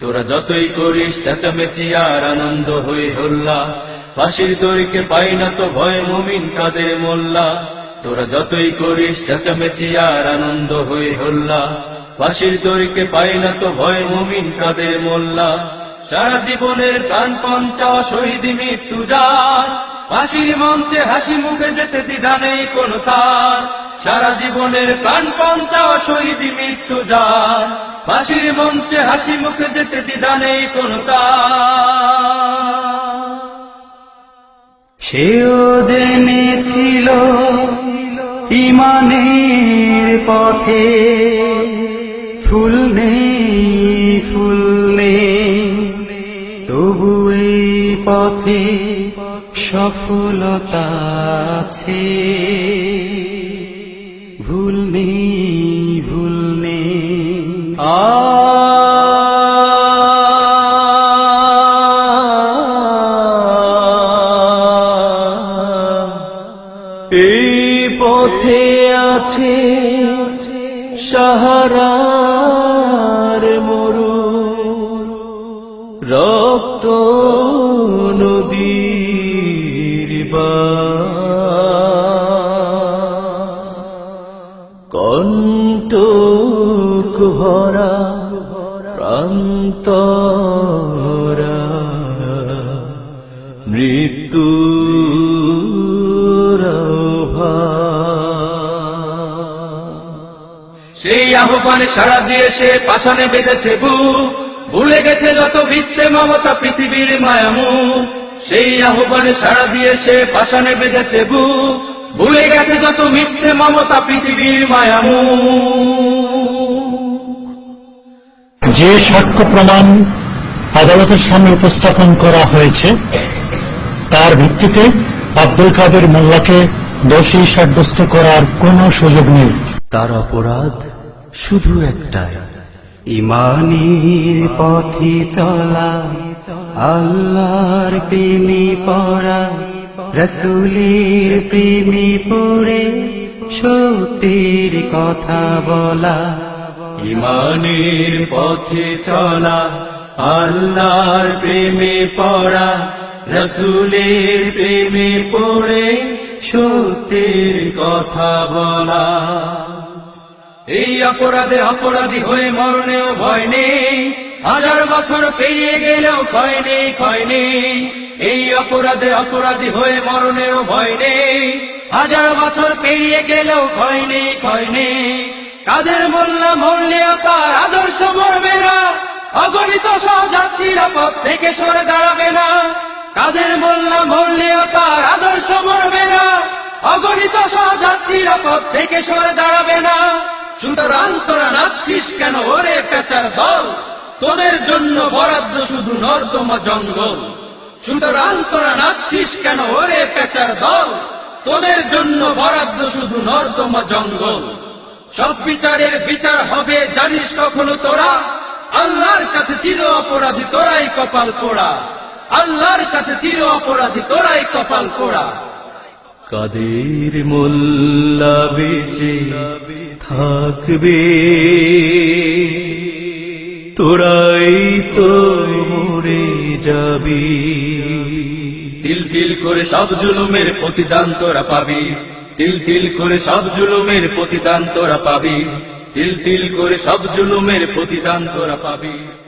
তোরা যতই করিস চেঁচামেচি আর আনন্দ হয়ে হল্লা। ফাঁসির দড়িকে পাই না তো ভয় মুমিন কাদের মোল্লা। তোরা যতই করিস চেঁচামেচি আর আনন্দ হয়ে হল্লা। ফাঁসির দড়িকে পাই না তো ভয় মুমিন কাদের মোল্লা। সারা জীবনের প্রাণ পঞ্চা শহীদ মৃত্যু যার। ফাঁসির মঞ্চে হাসি মুখে যেতে দ্বিধা নেই কোন তার। সারা জীবনের প্রাণ পঞ্চা শহীদ মৃত্যু যার। ফাঁসির মঞ্চে হাসি মুখে যেতে দ্বিধা নেই কোন সেও জেনেছিল ইমানের পথে ফুল নেই ফুল নেই। তবু এই পথে সফলতা আছে। ভুল নেই ভুল এই পথে আছে সাহারার মরু। রক্ত নদীর কণ্ঠ ভরা প্রান্তরা, মৃত্যু সেই আহ্বানে সাড়া দিয়ে সে পাষাণে বেঁধেছে বু ভুলে গেছে যত ভিত্তে মমতা পৃথিবীর মায়ামু সেই আহ্বানে সাড়া দিয়ে সে পাষাণে বেঁধেছে বু ভুলে গেছে যত মিথ্যে মমতা পৃথিবীর মায়ামু যে সাক্ষ্য প্রমাণ আদালতের সামনে উপস্থাপন করা হয়েছে তার ভিত্তিতে আব্দুল কাদের মোল্লাকে দোষী সাব্যস্ত করার কোনো সুযোগ নেই। তার অপরাধ শুধু একটাই। ইমানের পথে চলা, আল্লাহর প্রেমে পড়া, রসুলের প্রেমে পড়ে, সত্যের কথা বলা। ইমানের পথে চলা, আল্লাহর প্রেমে পড়া, রসুলের প্রেমে পড়ে, সত্যের কথা বলা। এই অপরাধে অপরাধী হয়ে মরণেও ভয় নেই। হাজার বছর পেরিয়ে গেলেও ক্ষয় নেই ক্ষয় নেই। এই অপরাধে অপরাধী হয়ে মরণেও ভয় নেই। হাজার বছর পেরিয়ে গেলেও ক্ষয় নেই ক্ষয় নেই। কাদের মোল্লা মরলেও তার আদর্শ মরবে না। অগণিত সহযাত্রীরা পথ থেকে সরে দাঁড়াবে না। কাদের মোল্লা মরলেও তার আদর্শ মরবে না। অগণিত সহযাত্রীরা পথ থেকে সরে দাঁড়াবে না। সুতরাং তোরা নাচছিস কেন ওরে পেঁচার দল? তোদের জন্য বরাদ্দ শুধু নর্দমা জঙ্গল। সুতরাং তোরা নাচছিস কেন ওরে পেঁচার দল? তোদের জন্য বরাদ্দ শুধু নর্দমা জঙ্গল। সব বিচারের বিচার হবে, জানিস কখনো তোরা? আল্লাহর কাছে চির অপরাধী তোরাই কপাল পোড়া। আল্লাহর কাছে চির অপরাধী তোরাই কপাল পোড়া। কাদের মোল্লা বেঁচে? থাকবে। তোরাই তো মরে যাবি। তিল তিল করে সব জুলুমের প্রতিদান তোরা পাবি। তিল তিল করে সব জুলুমের প্রতিদান তোরা পাবি। তিল তিল করে সব জুলুমের প্রতিদান তোরা পাবি।